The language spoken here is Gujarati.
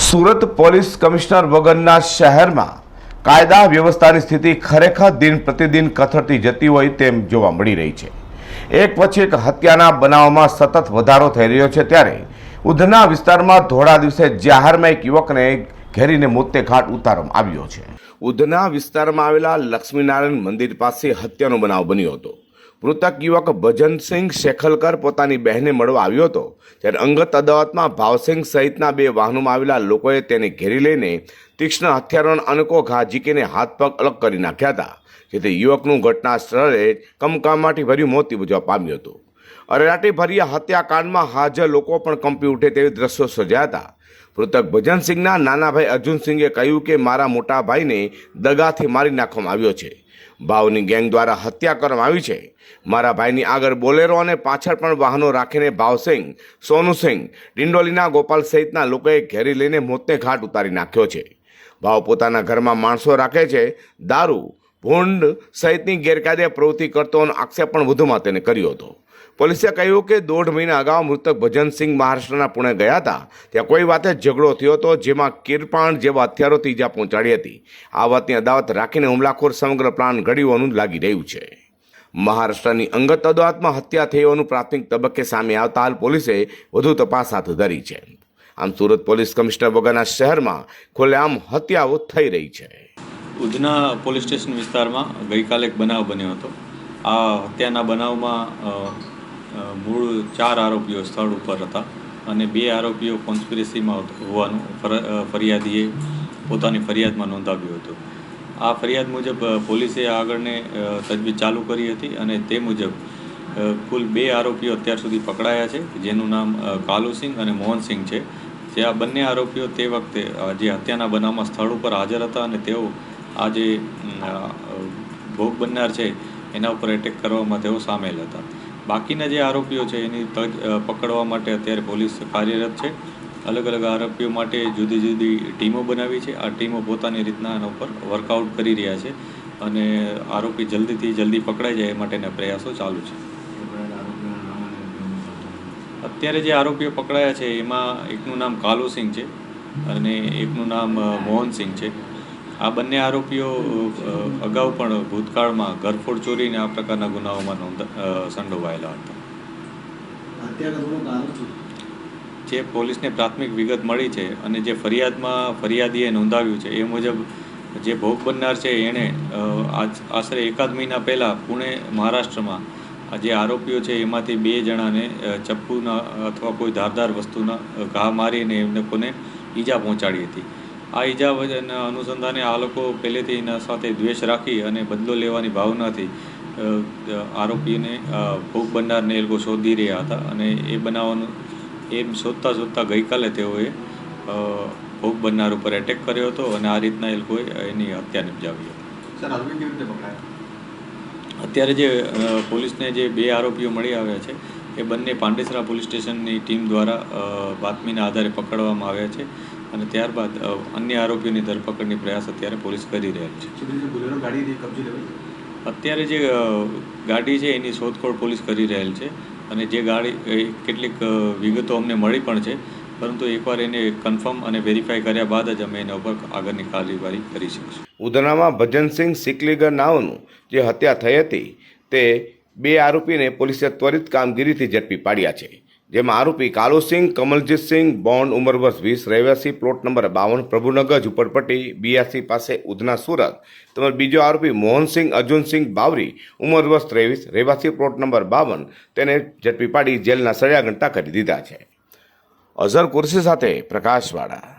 સુરત પોલીસ કમિશનર વગરના શહેરમાં કાયદા વ્યવસ્થાની સ્થિતિ ખરેખર દિન પ્રતિદિન કથળતી જતી હોય તેમ જોવા મળી રહી છે. એક પછી એક હત્યાના બનાવમાં સતત વધારો થઈ રહ્યો છે ત્યારે ઉધના વિસ્તારમાં ધોળા દિવસે જાહેરમાં એક યુવકને ઘેરીને મોતે ઘાટ ઉતારવામાં આવ્યો છે. ઉધના વિસ્તારમાં આવેલા લક્ષ્મીનારાયણ મંદિર પાસે હત્યાનો બનાવ બન્યો હતો. મૃતક યુવક ભજનસિંહ શેખલકર પોતાની બહેને મળવા આવ્યો હતો ત્યારે અંગત અદાવતમાં ભાવસિંહ સહિતના બે વાહનોમાં આવેલા લોકોએ તેને ઘેરી લઈને તીક્ષ્ણ હથિયારોનો અનકો ઘા ઝીકીને હાથ પગ અલગ કરી નાખ્યા હતા, જેથી યુવકનું ઘટના સ્થળે કમકામાટી ભર્યું મોત નિપજવા પામ્યું હતું. અરેરાટી ભર્યા હત્યાકાંડમાં હાજર લોકો પણ કંપી ઉઠે તેવી દ્રશ્યો સર્જાયા હતા. મૃતક ભજનસિંહના નાના ભાઈ અર્જુનસિંહે કહ્યું કે મારા મોટા ભાઈને દગાથી મારી નાખવામાં આવ્યો છે. ભાવની ગેંગ દ્વારા હત્યા કરવામાં આવી છે. મારા ભાઈની આગળ બોલેરો અને પાછળ પણ વાહનો રાખીને ભાવસિંહ સોનુસિંહ ડિંડોલીના ગોપાલ સહિતના લોકોએ ઘેરી લઈને મોતને ઘાટ ઉતારી નાખ્યો છે. ભાવ પોતાના ઘરમાં માણસો રાખે છે, દારૂ, ભૂંડ સહિતની ગેરકાયદે પ્રવૃત્તિ કરતો આક્ષેપ પણ વધુમાં તેને કર્યો હતો. પોલીસે કહ્યું કે દોઢ મહિના અગાઉ મૃતક ભજનસિંહ મહારાષ્ટ્રના પુણે ગયા હતા. ત્યાં કોઈ વાતે ઝઘડો થયો હતો, જેમાં કિરપાણ જેવા હથિયારોથી ઇજા પહોંચાડી હતી. આ વાતની અદાવત રાખીને હુમલાખોર સમગ્ર પ્લાન ઘડ્યું લાગી રહ્યું છે. મહારાષ્ટ્રની અંગત અદાવતમાં હત્યા થઈ હોવાનું પ્રાથમિક તબક્કે સામે આવતા હાલ પોલીસે વધુ તપાસ હાથ ધરી છે. આમ સુરત પોલીસ કમિશનર વગરના શહેરમાં ખુલ્લેઆમ હત્યાઓ થઈ રહી છે. ઉધના પોલીસ સ્ટેશન વિસ્તારમાં ગઈકાલે એક બનાવ બન્યો હતો. આ હત્યાના બનાવમાં મૂળ ચાર આરોપીઓ સ્થળ ઉપર હતા અને બે આરોપીઓ કોન્સ્પિરસીમાં હોવાનું ફર- ફરિયાદીએ પોતાની ફરિયાદમાં નોંધાવ્યું હતું. આ ફરિયાદ મુજબ પોલીસે આગળને તજવીજ ચાલુ કરી હતી અને તે મુજબ કુલ બે આરોપીઓ અત્યાર સુધી પકડાયા છે, જેનું નામ કાલુસિંહ અને મોહનસિંહ છે. જે આ બંને આરોપીઓ તે વખતે જે હત્યાના બનાવમાં સ્થળ ઉપર હાજર હતા અને તેઓ આ જે ભોગ બનનાર છે, એના ઉપર એટેક કરવામાં તેઓ સામેલ હતા. બાકીના જે આરોપીઓ છે, એની પકડવા માટે અત્યારે પોલીસ કાર્યરત છે. અલગ અલગ આરોપીઓ માટે જુદી જુદી ટીમો બનાવી છે. આ ટીમો પોતાની રીતના એના ઉપર વર્કઆઉટ કરી રહ્યા છે અને આરોપી જલ્દીથી જલ્દી પકડાઈ જાય એ માટેના પ્રયાસો ચાલુ છે. અત્યારે જે આરોપીઓ પકડાયા છે, એમાં એકનું નામ કાલુસિંહ છે અને એકનું નામ મોહનસિંહ છે. આ બંને આરોપીઓ અગાઉ પણ ભૂતકાળમાં ઘરફોડ ચોરીને આ પ્રકારના ગુનાઓમાં નોંધ સંડોવાયેલા હતા. જે પોલીસને પ્રાથમિક વિગત મળી છે અને જે ફરિયાદમાં ફરિયાદીએ નોંધાવ્યું છે એ મુજબ જે ભોગ બનનાર છે એણે આજ આશરે એકાદ મહિના પહેલાં પુણે મહારાષ્ટ્રમાં જે આરોપીઓ છે એમાંથી બે જણાને ચપ્પુના અથવા કોઈ ધારદાર વસ્તુના ઘા મારીને એમને કોને ઈજા પહોંચાડી હતી. આ ઈજા અનુસંધાને આ લોકો પહેલેથી એના સાથે દ્વેષ રાખી અને બદલો લેવાની ભાવનાથી આરોપીને ભોગ બનનારને એ લોકો શોધી રહ્યા હતા અને એ બનાવવાનું એમ શોધતા શોધતા ગઈકાલે તેઓએ ભોગ બનનાર ઉપર એટેક કર્યો હતો અને આ રીતના એ લોકોએ એની હત્યા નિપજાવી હતી. અત્યારે જે પોલીસને જે બે આરોપીઓ મળી આવ્યા છે એ બંને પાંડેસરા પોલીસ સ્ટેશનની ટીમ દ્વારા બાતમીના આધારે પકડવામાં આવ્યા છે અને ત્યારબાદ અન્ય આરોપીઓની ધરપકડની પ્રયાસ અત્યારે પોલીસ કરી રહેલ છે. અત્યારે જે ગાડી છે એની શોધખોળ પોલીસ કરી રહેલ છે અને જે ગાડી એ કેટલીક વિગતો અમને મળી પણ છે પરંતુ એકવાર એને કન્ફર્મ અને વેરીફાઈ કર્યા બાદ જ અમે એના ઉપર આગળની કાર્યવાહી કરી શકીશું. ઉધનામાં ભજનસિંહ સિકલીગર નાઓનું જે હત્યા થઈ હતી તે બે આરોપીને પોલીસે ત્વરિત કામગીરીથી ઝડપી પાડ્યા છે, જેમાં આરોપી કાલુસિંહ કમલજીતસિંહ બોન્ડ ઉંમર વર્ષ વીસ, રહેવાસી પ્લોટ નંબર બાવન પ્રભુનગર, ઝુંપડપટ્ટી, બીઆરસી પાસે ઉધના સુરત. તેમજ બીજો આરોપી મોહનસિંહ અર્જુનસિંહ બાવરી, ઉંમર વર્ષ ત્રેવીસ, રહેવાસી પ્લોટ નંબર બાવન, તેને ઝડપી પાડી જેલના સળિયા ઘંટા કરી દીધા છે. અઝર કુર્સી સાથે પ્રકાશવાળા.